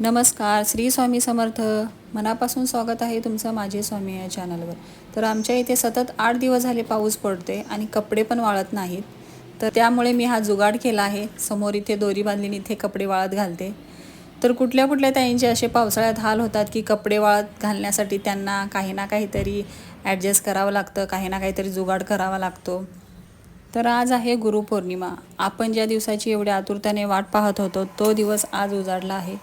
नमस्कार श्री स्वामी समर्थ. मनापासून स्वागत आहे तुमचं माझे स्वामी या चॅनलवर तर आमच्या इथे सतत आठ दिवस झाले पाऊस पडते आणि कपडे पण वाळत नाहीत. तर त्यामुळे मी हा जुगाड केला आहे. समोर इथे दोरी बांधलीने इथे कपडे वाळत घालते. तर कुठल्या कुठल्या ताईंचे असे पावसाळ्यात हाल होतात की कपडे वाळत घालण्यासाठी त्यांना काही ना काहीतरी ॲडजस्ट करावं लागतं काही ना काहीतरी जुगाड करावा लागतो. तर आज आहे गुरुपौर्णिमा. आपण ज्या दिवसाची एवढ्या आतुरतेने वाट पाहत होतो तो दिवस आज उजाडला आहे.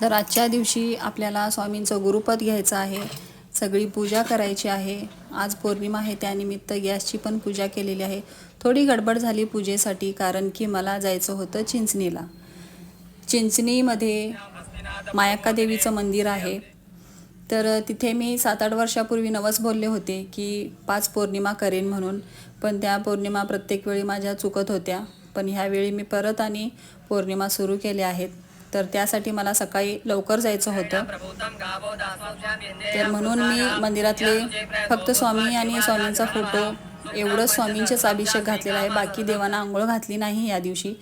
तर आजच्या दिवशी आपल्याला स्वामींचं गुरुपद घ्यायचं आहे सगळी पूजा करायची आहे. आज पौर्णिमा आहे त्यानिमित्त गॅसची पण पूजा केलेली आहे. थोडी गडबड झाली पूजेसाठी कारण की मला जायचं होतं चिंचणीला. चिंचणीमध्ये मायाक्का देवीचं मंदिर आहे. तर तिथे मी सात आठ वर्षापूर्वी नवस बोलले होते की पाच पौर्णिमा करेन म्हणून. पण त्या पौर्णिमा प्रत्येक वेळी माझ्या चुकत होत्या. पण ह्यावेळी मी परत आणि पौर्णिमा सुरू केल्या आहेत. तर त्यासाठी मला सकाळी लवकर जायचं होतं. तर म्हणून मी मंदिरातले फक्त स्वामी आणि स्वामींचा फोटो एवढंच स्वामींचेच अभिषेक घातलेला आहे. बाकी देवांना आंघोळ घातली नाही या दिवशी.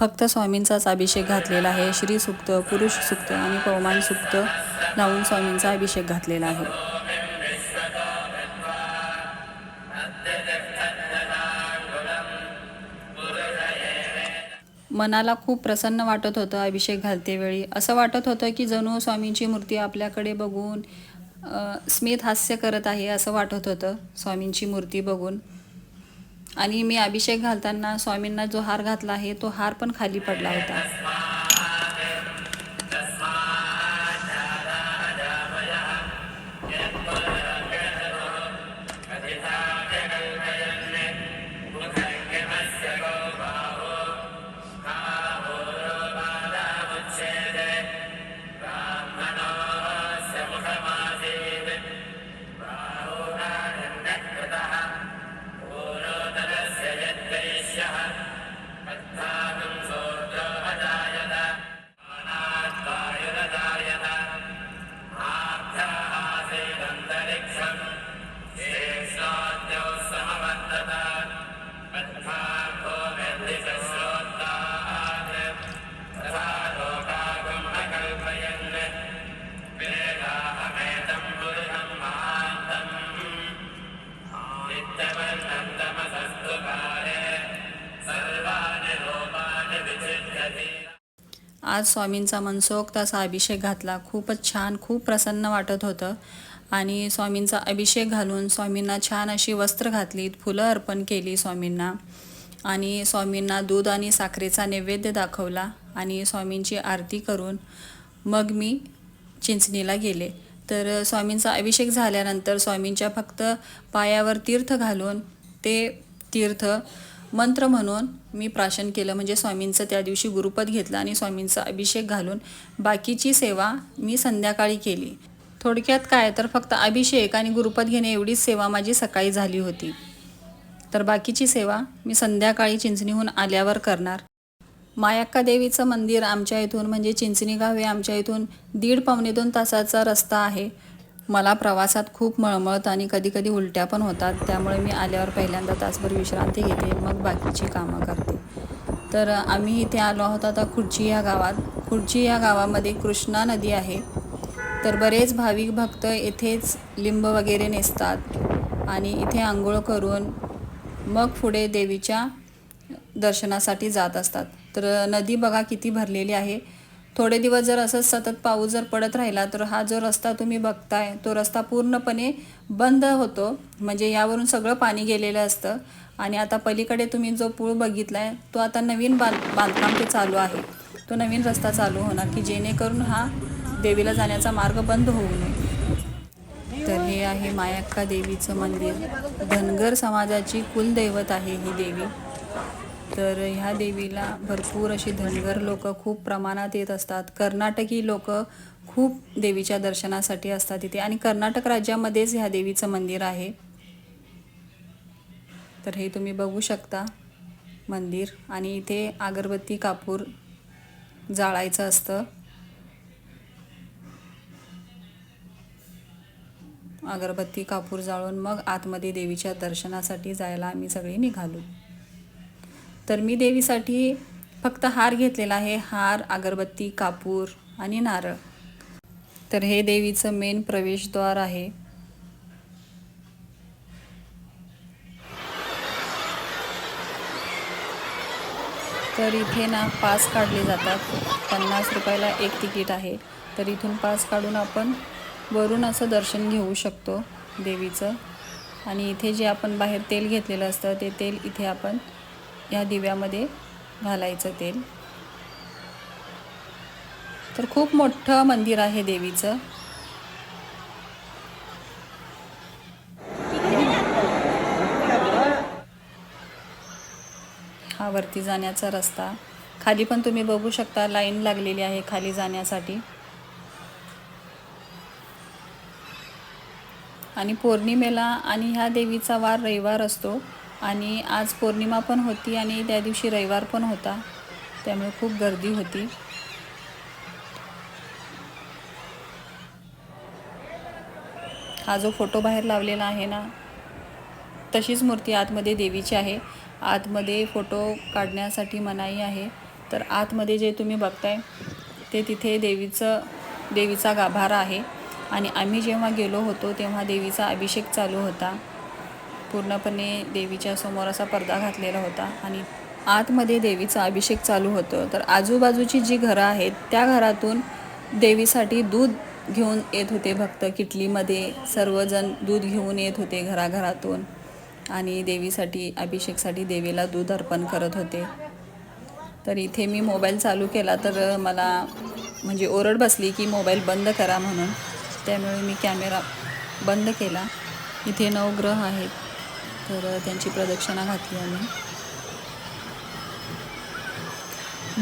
फक्त स्वामींचाच अभिषेक घातलेला आहे. श्री सुक्त पुरुष सुक्त आणि पवमान सुक्त लावून स्वामींचा अभिषेक घातलेला आहे. मनाला खूप प्रसन्न वाटत होतं अभिषेक घालतेवेळी असं वाटत होतं की जणू स्वामींची मूर्ती आपल्याकडे बघून स्मित हास्य करत आहे असं वाटत होतं स्वामींची मूर्ती बघून. आणि मी अभिषेक घालताना स्वामींना जो हार घातला आहे तो हार पण खाली पडला होता. आज स्वामींचा मनसोक्त असा अभिषेक घातला. खूपच छान खूप प्रसन्न वाटत होतं. आणि स्वामींचा अभिषेक घालून स्वामींना छान अशी वस्त्र घातलीत फुलं अर्पण केली स्वामींना. आणि स्वामींना दूध आणि साखरेचा नैवेद्य दाखवला आणि स्वामींची आरती करून मग मी चिंचणीला गेले. तर स्वामींचा अभिषेक झाल्यानंतर स्वामींच्या फक्त पायावर तीर्थ घालून ते तीर्थ मंत्र म्हणून मी प्राशन केलं. म्हणजे स्वामींचं त्या दिवशी गुरुपद घेतलं आणि स्वामींचा अभिषेक घालून बाकीची सेवा मी संध्याकाळी केली. थोडक्यात काय तर फक्त अभिषेक आणि गुरुपद घेणे एवढीच सेवा माझी सकाळी झाली होती. तर बाकीची सेवा मी संध्याकाळी चिंचणीहून आल्यावर करणार. मायाक्का देवीचं मंदिर आमच्या इथून म्हणजे चिंचणी गाव हे आमच्या इथून दीड पावणे दोन तासाचा रस्ता आहे. मला प्रवासात खूप मळमळत आणि कधीकधी उलट्या पण होतात त्यामुळे मी आल्यावर पहिल्यांदा तासभर विश्रांती घेते मग बाकीची कामं करते. तर आम्ही इथे आलो आहोत आता खुर्ची या गावात. खुर्ची या गावामध्ये कृष्णा नदी आहे. तर बरेच भाविक भक्त येथेच लिंब वगैरे नेसतात आणि इथे आंघोळ करून मग पुढे देवीच्या दर्शनासाठी जात असतात. तर नदी बघा किती भरलेली आहे. थोडे दिवस जर असंच सतत पाऊस जर पडत राहिला तर हा जो रस्ता तुम्ही बघताय तो रस्ता पूर्णपणे बंद होतो. म्हणजे यावरून सगळं पाणी गेलेलं असतं. आणि आता पलीकडे तुम्ही जो पुळ बघितला आहे तो आता नवीन बांध बांधकाम ते चालू आहे. तो नवीन रस्ता चालू होणार की जेणेकरून हा देवीला जाण्याचा मार्ग बंद होऊ नये. तर हे आहे मायाक्का देवीचं मंदिर. धनगर समाजाची कुलदैवत आहे ही देवी. तर ह्या देवीला भरपूर अशी धनगर लोक खूप प्रमाणात येत असतात. कर्नाटकी लोक खूप देवीच्या दर्शनासाठी असतात इथे आणि कर्नाटक राज्यामध्येच ह्या देवीचं मंदिर आहे. तर हे तुम्ही बघू शकता मंदिर आणि इथे अगरबत्ती कापूर जाळायचं असतं. अगरबत्ती कापूर जाळून मग आतमध्ये देवीच्या दर्शनासाठी जायला आम्ही सगळी निघालो. तर मी देवीसाठी फक्त हार घेतलेला आहे. हार अगरबत्ती कापूर आणि नारळ. तर हे देवीचं मेन प्रवेशद्वार आहे. तर इथे ना पास काढले जातात. पन्नास रुपयाला एक तिकीट आहे. तर इथून पास काढून आपण वरून असं दर्शन घेऊ शकतो देवीचं. आणि इथे जे आपण बाहेर तेल घेतलेलं असतं ते तेल इथे आपण या दिव्यामध्ये घालायचं तेल. तर खूप मोठं मंदिर आहे देवीचं. हा वरती जाण्याचा रस्ता. खाली पण तुम्ही बघू शकता लाईन लागलेली आहे खाली जाण्यासाठी. आणि पौर्णिमेला आणि ह्या देवीचा वार रविवार असतो. आणि आज पौर्णिमा पण होती आणि त्या दिवशी रविवार पण होता. त्यामुळे खूप गर्दी होती. हा जो फोटो बाहेर लावलेला आहे ना तशीच मूर्ती आतमध्ये देवीची आहे. आतमध्ये फोटो काढण्यासाठी मनाई आहे. तर आतमध्ये जे तुम्ही बघताय ते तिथे देवीचं देवीचा गाभारा आहे. आणि आम्ही जेव्हा गेलो होतो तेव्हा देवीचा अभिषेक चालू होता. पूर्णपणे देवीच्या समोर असा पडदा घातलेला होता आणि आतमध्ये देवीचा अभिषेक चालू होतं. तर आजूबाजूची जी घरं आहेत त्या घरातून देवीसाठी दूध घेऊन येत होते भक्त. किटलीमध्ये सर्वजण दूध घेऊन येत होते घराघरातून आणि देवीसाठी अभिषेकसाठी देवीला दूध अर्पण करत होते. तर इथे मी मोबाईल चालू केला तर मला म्हणजे ओरड बसली की मोबाईल बंद करा म्हणून. त्यामुळे मी कॅमेरा बंद केला. इथे नवग्रह आहेत. तर त्यांची प्रदक्षिणा घातली आम्ही.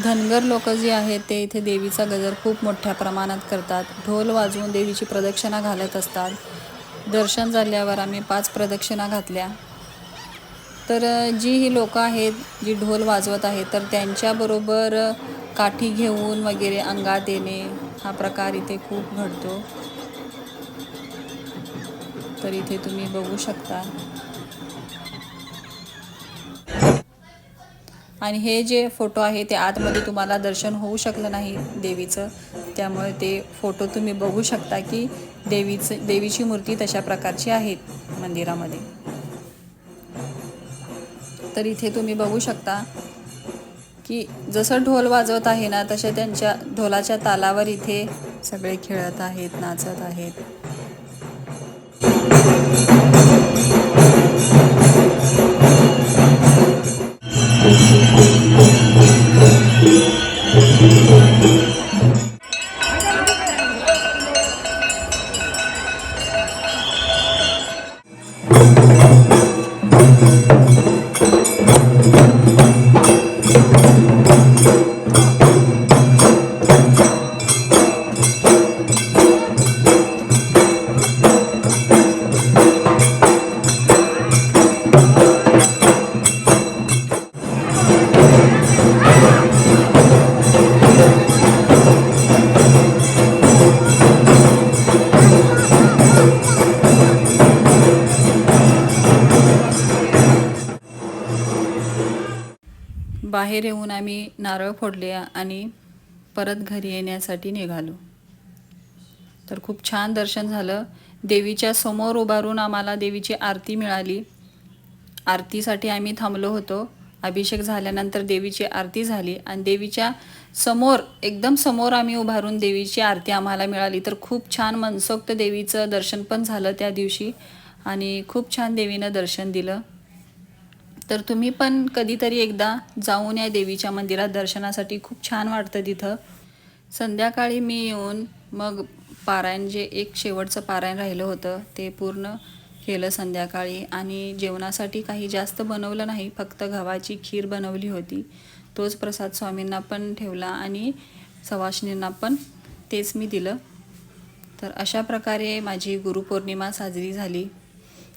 धनगर लोक जे आहेत ते इथे देवीचा गजर खूप मोठ्या प्रमाणात करतात. ढोल वाजवून देवीची प्रदक्षिणा घालत असतात. दर्शन झाल्यावर आम्ही पाच प्रदक्षिणा घातल्या. तर जी ही लोकं आहेत जी ढोल वाजवत आहेत तर त्यांच्याबरोबर काठी घेऊन वगैरे अंगात येणे हा प्रकार इथे खूप घडतो. तर इथे तुम्ही बघू शकता. आणि हे जे फोटो आहे ते आतमध्ये तुम्हाला दर्शन होऊ शकलं नाही देवीचं. त्यामुळे ते फोटो तुम्ही बघू शकता की देवीचं देवीची मूर्ती तशा प्रकारची आहेत मंदिरामध्ये. तर इथे तुम्ही बघू शकता की जसं ढोल वाजवत आहे ना तसे त्यांच्या ढोलाच्या तालावर इथे सगळे खेळत आहेत नाचत आहेत. बाहेर येऊन आम्ही नारळ फोडले आणि परत घरी येण्यासाठी निघालो. तर खूप छान दर्शन झालं. देवीच्या समोर उभारून आम्हाला देवीची आरती मिळाली. आरतीसाठी आम्ही थांबलो होतो. अभिषेक झाल्यानंतर देवीची आरती झाली आणि देवीच्या समोर एकदम समोर आम्ही उभारून देवीची आरती आम्हाला मिळाली. तर खूप छान मनसोक्त देवीचं दर्शन पण झालं त्या दिवशी आणि खूप छान देवीनं दर्शन दिलं. तर तुम्ही पण कधीतरी एकदा जाऊन या देवीच्या मंदिरात दर्शनासाठी. खूप छान वाटतं तिथं. संध्याकाळी मी येऊन मग पारायण जे एक शेवटचं पारायण राहिलं होतं ते पूर्ण केलं संध्याकाळी. आणि जेवणासाठी काही जास्त बनवलं नाही फक्त गव्हाची खीर बनवली होती. तोच प्रसाद स्वामींना पण ठेवला आणि सवाशणींना पण तेच मी दिलं. तर अशा प्रकारे माझी गुरुपौर्णिमा साजरी झाली.